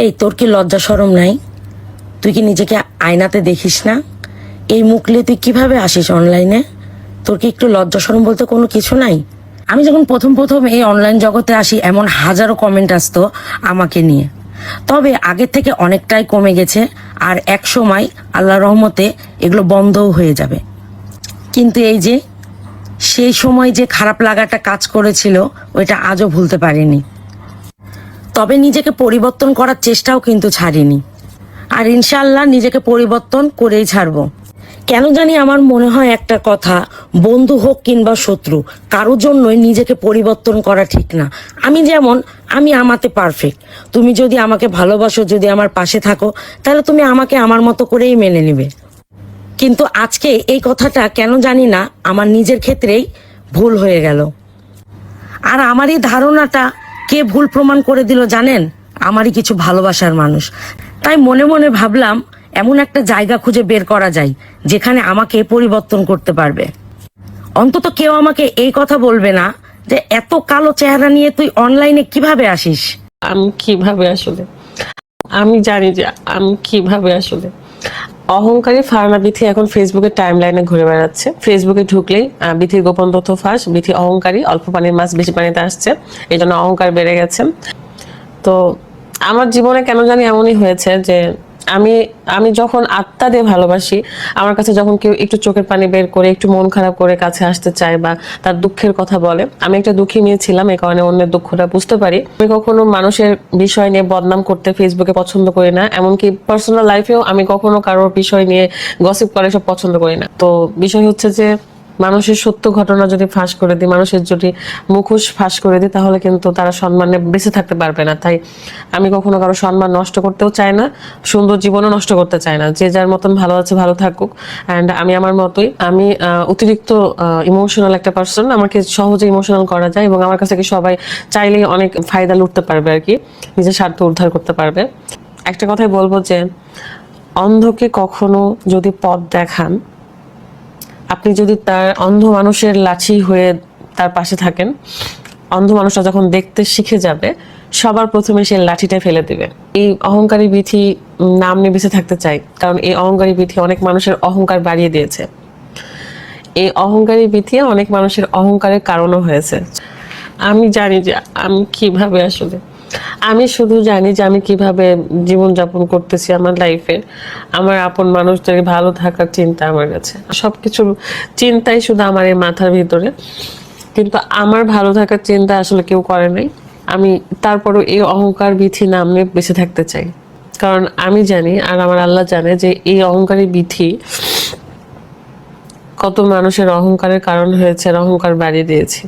এই, তোর কি লজ্জা সরম নাই? তুই কি নিজেকে আয়নাতে দেখিস না? এই মুখ নিয়ে তুই কীভাবে আসিস অনলাইনে তোর কি একটু লজ্জা সরম বলতে কোনো কিছু নাই? আমি যখন প্রথম প্রথম এই অনলাইন জগতে আসি, এমন হাজারো কমেন্ট আসতো আমাকে নিয়ে। তবে আগের থেকে অনেকটাই কমে গেছে, আর এক সময় আল্লাহ রহমতে এগুলো বন্ধও হয়ে যাবে। কিন্তু এই যে, সেই সময় যে খারাপ লাগাটা কাজ করেছিল, ওইটা আজও ভুলতে পারিনি। তবে নিজেকে পরিবর্তন করার চেষ্টাও কিন্তু ছাড়িনি। আর ইনশাল্লাহ নিজেকে পরিবর্তন করেই ছাড়বো। কেন জানি আমার মনে হয় একটা কথা, বন্ধু হোক কিংবা শত্রু, কারোর জন্যই নিজেকে পরিবর্তন করা ঠিক না। আমি যেমন, আমি আমাতে পারফেক্ট তুমি যদি আমাকে ভালোবাসো, যদি আমার পাশে থাকো, তাহলে তুমি আমাকে আমার মতো করেই মেনে নেবে। কিন্তু আজকে এই কথাটা কেন জানি না, আমার নিজের ক্ষেত্রেই ভুল হয়ে গেল। আর আমার এই ধারণাটা কে ভুল প্রমাণ করে দিল জানেন? আমারই কিছু ভালোবাসার মানুষ। তাই মনে মনে ভাবলাম, এমন একটা জায়গা খুঁজে বের করা যায়, যেখানে আমাকে পরিবর্তন করতে পারবে। অন্তত কেউ আমাকে এই কথা বলবে না, যে এত কালো চেহারা নিয়ে তুই অনলাইনে কীভাবে আসিস? আমি কীভাবে আসলে? আমি জানি যে আমি কীভাবে আসলে? অহংকারী ফার্মা বিথি এখন ফেসবুকের টাইম লাইনে ঘুরে বেড়াচ্ছে। ফেসবুকে ঢুকলেই বিথি বিথির গোপন তথ্য ফাঁস, বিথি অহংকারী, অল্প পানির মাছ, বেশি পানিতে আসছে। এই জন্য অহংকার বেড়ে গেছে। তো, আমার জীবনে কেন জানি এমনই হয়েছে যে আমি আমি যখন আত্মা দিয়ে ভালোবাসি, আমার কাছে যখন কেউ একটু চোখের পানি বের করে, একটু মন খারাপ করে কাছে আসতে চায় বা তার দুঃখের কথা বলে, আমি একটা দুঃখী মেয়ে ছিলাম এই কারণে অন্যের দুঃখটা বুঝতে পারি। আমি কখনো মানুষের বিষয় নিয়ে বদনাম করতে ফেসবুকে পছন্দ করি না, এমনকি পার্সোনাল লাইফেও আমি কখনো কারোর বিষয় নিয়ে গসিপ করে সব পছন্দ করি না। তো বিষয় হচ্ছে যে মানুষের সত্য ঘটনা যদি ফাঁস করে দিই, মানুষের যদি মুখোশ ফাঁস করে দিই, তাহলে কিন্তু তারা সম্মানে বেঁচে থাকতে পারবে না। তাই আমি কখনো কারও সম্মান নষ্ট করতেও চাই না, সুন্দর জীবনও নষ্ট করতে চাই না। যে যার মতন ভালো আছে, ভালো থাকুক। অ্যান্ড আমি আমার মতোই, আমি অতিরিক্ত ইমোশনাল একটা পার্সন আমাকে সহজে ইমোশনাল করা যায় এবং আমার কাছে কি সবাই চাইলেই অনেক ফায়দা লুটতে পারবে আর কি, নিজের স্বার্থ উদ্ধার করতে পারবে। একটা কথাই বলব যে, অন্ধকে কখনো যদি পথ দেখান আপনি যদি তার অন্ধ মানুষের লাঠি হয়ে তার পাশে থাকেন, অন্ধ মানুষটা যখন দেখতে শিখে যাবে, সবার প্রথমে সে লাঠিটা ফেলে দিবে। এই অহংকারী বিধি নাম নিয়ে বেঁচে থাকতে চাই, কারণ এই অহংকারী বিধি অনেক মানুষের অহংকার বাড়িয়ে দিয়েছে। এই অহংকারী বিধি অনেক মানুষের অহংকারের কারণও হয়েছে। আমি জানি যে আমি কীভাবে আসলে আমি শুধু জানি যে আমি কীভাবে জীবনযাপন করতেছি আমার লাইফে আমার আপন মানুষদের ভালো থাকার চিন্তা আমার কাছে। সবকিছু চিন্তাই শুধু আমার এই মাথার ভিতরে। কিন্তু আমার ভালো থাকার চিন্তা আসলে কেউ করে নাই। আমি তারপরও এই অহংকার বিধি নাম নিয়ে বেঁচে থাকতে চাই। কারণ আমি জানি আর আমার আল্লাহ জানে যে এই অহংকারী বিধি কত মানুষের অহংকারের কারণ হয়েছে অহংকার বাড়িয়ে দিয়েছি।